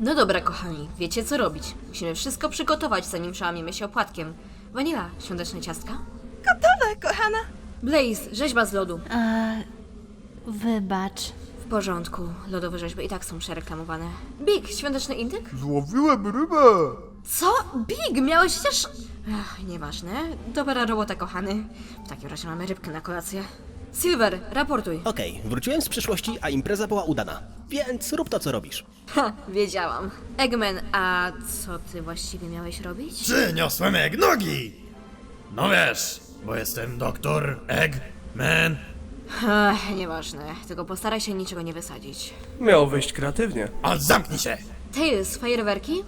No dobra, kochani, wiecie co robić. Musimy wszystko przygotować, zanim przełamiemy się opłatkiem. Vanilla, świąteczne ciastka? Gotowe, kochana. Blaze, rzeźba z lodu. Eee, wybacz. W porządku, lodowe rzeźby i tak są przereklamowane. Big, świąteczny indyk? Złowiłem rybę! Co? Big, miałeś też... Ach, nieważne. Dobra robota, kochany. W takim razie mamy rybkę na kolację. Silver, raportuj. Okej, wróciłem z przyszłości, a impreza była udana. Więc rób to, co robisz. Ha, wiedziałam. Eggman, a co ty właściwie miałeś robić? Przyniosłem eggnogi! No wiesz, bo jestem doktor Eggman. Ach, nieważne. Tylko postaraj się niczego nie wysadzić. Miało wyjść kreatywnie. A zamknij się! Tails, fajerwerki?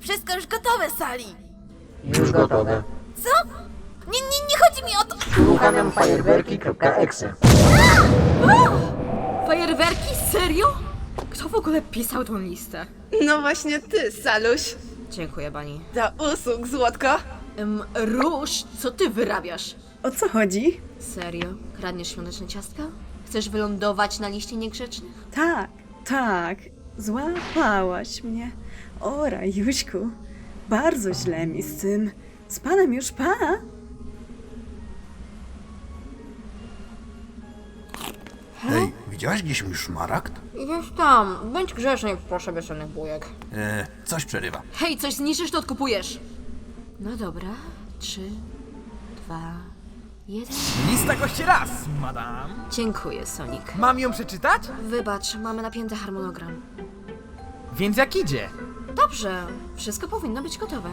Wszystko już gotowe, Sali. Już gotowe. Co? Nie, nie, nie chodzi mi o to. Uruchamiam fajerwerki.exe. Fajerwerki? Serio? Kto w ogóle pisał tą listę? No właśnie ty, Saluś. Dziękuję, Bani. Do usług, złotko. Ym, Róż, co ty wyrabiasz? O co chodzi? Serio? Kradniesz świąteczne ciastka? Chcesz wylądować na liście niegrzecznych? Tak, tak. Złapałaś mnie. O, Rajuśku. Bardzo źle mi z tym. Z panem już pa? Hej, widziałaś gdzieś mój szmaragd? Gdzieś tam. Bądź grzeczny proszę bez żadnych bujek. Eee, coś przerywa. Hej, coś zniszczysz, to odkupujesz. No dobra. Trzy, dwa, jeden. Lista gości raz, madam. Dziękuję, Sonic. Mam ją przeczytać? Wybacz, mamy napięty harmonogram. Więc jak idzie? Dobrze, wszystko powinno być gotowe.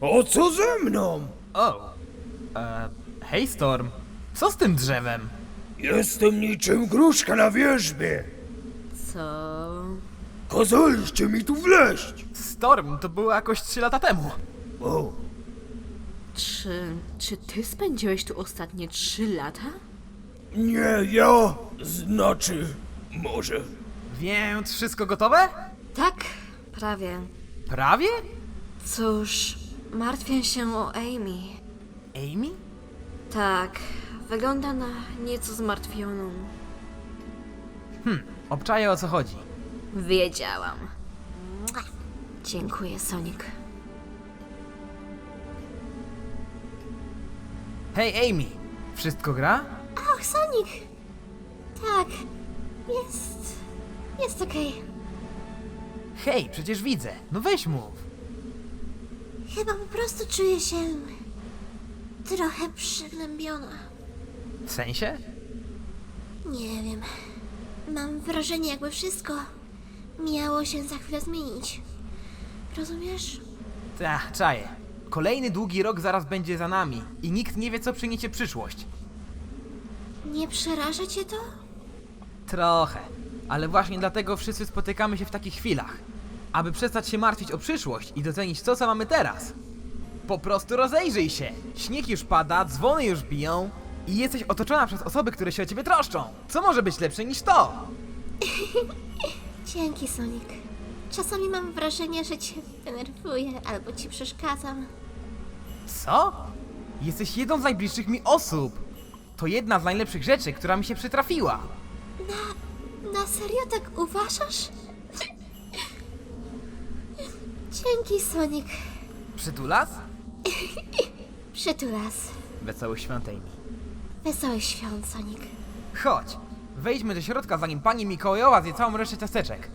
O co ze mną? O. E, hej Storm. Co z tym drzewem? Jestem niczym gruszka na wierzbie. Co? Kazaliście mi tu wleść. Storm to było jakoś 3 lata temu. O, Czy, czy ty spędziłeś tu ostatnie trzy lata? nie ja, znaczy, może. Więc wszystko gotowe? Tak, prawie. Prawie? Cóż, martwię się o Amy. Amy? Tak, wygląda na nieco zmartwioną. Obczaję o co chodzi. Wiedziałam. Dziękuję, Sonic. Hej Amy, wszystko gra? Och, Sonic! Tak, jest. jest okej. Hej, przecież widzę. No weź mów. Chyba po prostu czuję się. trochę przygnębiona. W sensie? Nie wiem. Mam wrażenie, jakby wszystko miało się za chwilę zmienić. Rozumiesz? Ta, czaję. Kolejny długi rok zaraz będzie za nami i nikt nie wie co przyniesie przyszłość. Nie przeraża cię to? Trochę. Ale właśnie dlatego wszyscy spotykamy się w takich chwilach. Aby przestać się martwić o przyszłość i docenić to, co mamy teraz. Po prostu rozejrzyj się. Śnieg już pada, dzwony już biją i jesteś otoczona przez osoby, które się o ciebie troszczą. Co może być lepsze niż to? Dzięki, Sonic. Czasami mam wrażenie, że cię denerwuję albo ci przeszkadzam. Co? Jesteś jedną z najbliższych mi osób. To jedna z najlepszych rzeczy, która mi się przytrafiła. Na serio tak uważasz? Dzięki, Sonic. Przytulas? Przytulas. Wesołych świątyni. Wesołych świąt, Sonic. Chodź, wejdźmy do środka, zanim pani Mikołajowa zje całą resztę ciasteczek.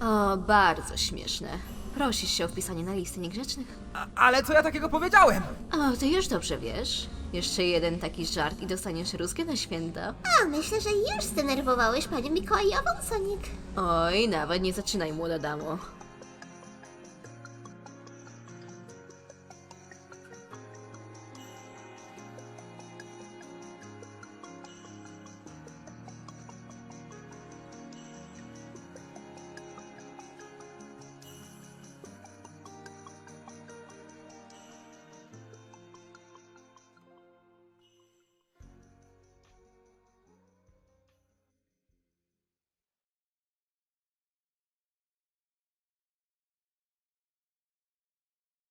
O, bardzo śmieszne. Prosisz się o wpisanie na listy niegrzecznych? A, ale co ja takiego powiedziałem? O, ty już dobrze wiesz. Jeszcze jeden taki żart i dostaniesz ruskie na święta. A, myślę, że już zdenerwowałeś panią Mikołajową, Sonic. Oj, nawet nie zaczynaj, młoda damo.